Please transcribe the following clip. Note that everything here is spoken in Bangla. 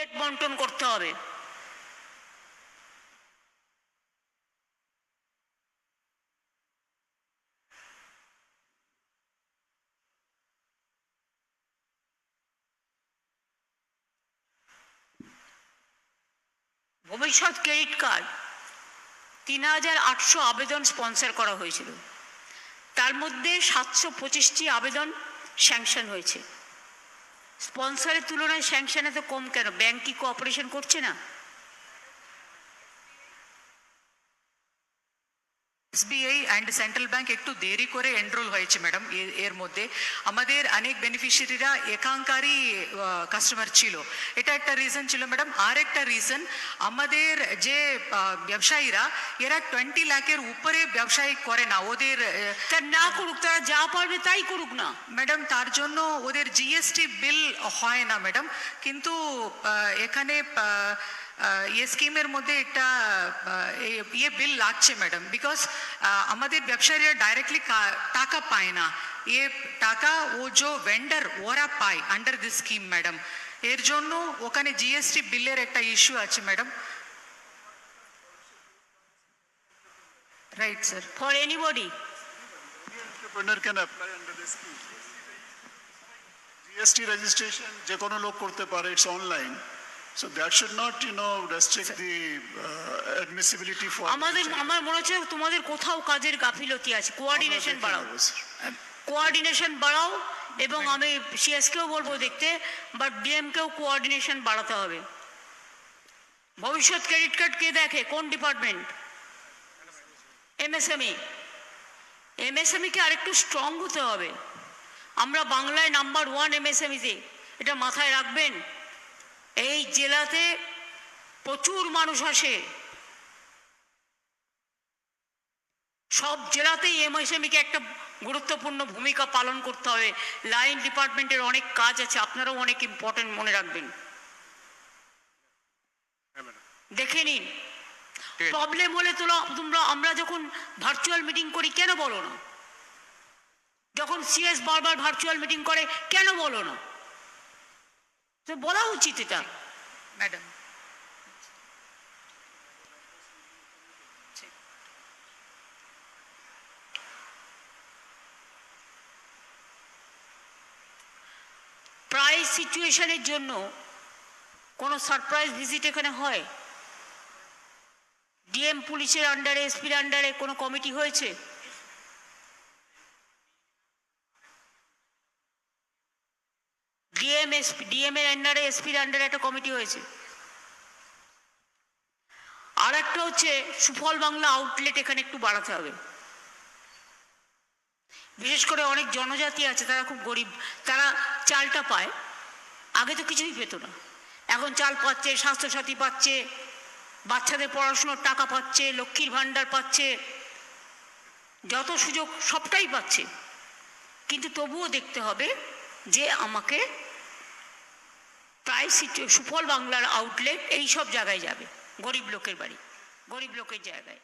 টিকিট বন্টন করতে হবে। ভবিষ্যৎ ক্রেডিট কার্ড। তিন হাজার আটশো আবেদন স্পন্সর করা হয়েছিল। তার মধ্যে সাতশো পঁচিশটি আবেদন স্যাংশন হয়েছে। স্পন্সরের তুলনায় স্যাংশন এত কম কেন? ব্যাংক কি কোঅপারেশন করছে না? এসবিআই অ্যান্ড সেন্ট্রাল ব্যাংক একটু দেরি করে এনরোল হয়েছে ম্যাডাম এর মধ্যে। আমাদের অনেক বেনিফিশিয়ারিরা একাঙ্কারী কাস্টমার ছিল। এটা একটা রিজন ছিল ম্যাডাম আর একটা রিজন আমাদের যে ব্যবসায়ীরা এরা টোয়েন্টি লাখের উপরে ব্যবসায়ী করে না। ওদের না করুক তারা যা পারবে তাই করুক না। ম্যাডাম তার জন্য ওদের জিএসটি বিল হয় না ম্যাডাম কিন্তু এখানে আহ, আহ, ইয়ে স্কিমের মধ্যে একটা আহ, এ- ইয়ে বিল লাগছে ম্যাডাম বিকজ আমাদের ব্যবসায়ীরা ডাইরেক্টলি টাকা পায় না এ টাকা ও যে ভেন্ডার ওরা পায় আন্ডার দিস স্কিম ম্যাডাম এর জন্য ওখানে জিএসটি বিলের একটা ইস্যু আছে madam right sir for anybody entrepreneur can apply under this scheme. GST registration যে কোনো লোক করতে পারে, it's online. So that should not, you know, restrict the uh, admissibility for. আমাদের আমার মনে হচ্ছে তোমাদের কোথাও কাজের গাফিলতি আছে। কোঅর্ডিনেশন বাড়াও। কোঅর্ডিনেশন বাড়াও এবং আমি সিএসকেও বলব দেখতে বাট ডিএমকেও কোঅর্ডিনেশন বাড়াতে হবে। ভবিষ্যৎ ক্রেডিট কার্ড কে দেখে? কোন ডিপার্টমেন্ট এমএসএমই এমএসএমইকে আরেকটু স্ট্রং হতে হবে। আমরা বাংলায় নাম্বার ওয়ান এমএসএমইতে এটা মাথায় রাখবেন। এই জেলাতে প্রচুর মানুষ আসে। সব জেলাতেই এমএসএমইকে একটা গুরুত্বপূর্ণ ভূমিকা পালন করতে হবে। লাইন ডিপার্টমেন্টের অনেক কাজ আছে আপনারাও অনেক ইম্পর্টেন্ট মনে রাখবেন। দেখে নিন। প্রবলেম হলে তোলা তোমরা আমরা যখন ভার্চুয়াল মিটিং করি কেন বলো না? যখন সিএস বারবার ভার্চুয়াল মিটিং করে কেন বলো না? তো বলা উচিত এটা। ম্যাডাম। প্রাইস সিচুয়েশনের জন্য কোনো সারপ্রাইজ ভিজিট এখানে হয়? ডিএম পুলিশের আন্ডারে এসপির আন্ডারে কোনো কমিটি হয়েছে? ডিএম এর আন্ডারে এসপির আন্ডারে একটা কমিটি হয়েছে। আর একটা হচ্ছে সুফল বাংলা আউটলেট এখানে একটু বাড়াতে হবে। বিশেষ করে অনেক জনজাতি আছে, তারা খুব গরিব, তারা চালটা পায়। আগে তো কিছুই পেত না। এখন চাল পাচ্ছে, স্বাস্থ্যসাথী পাচ্ছে, বাচ্চাদের পড়াশুনোর টাকা পাচ্ছে, লক্ষ্মীর ভাণ্ডার পাচ্ছে, যত সুযোগ সবটাই পাচ্ছে। কিন্তু তবুও দেখতে হবে যে আমাকে প্রায় সিটি- সুফল বাংলার আউটলেট এই সব জায়গায় যাবে, গরিব লোকের বাড়ি, গরিব লোকের জায়গায়।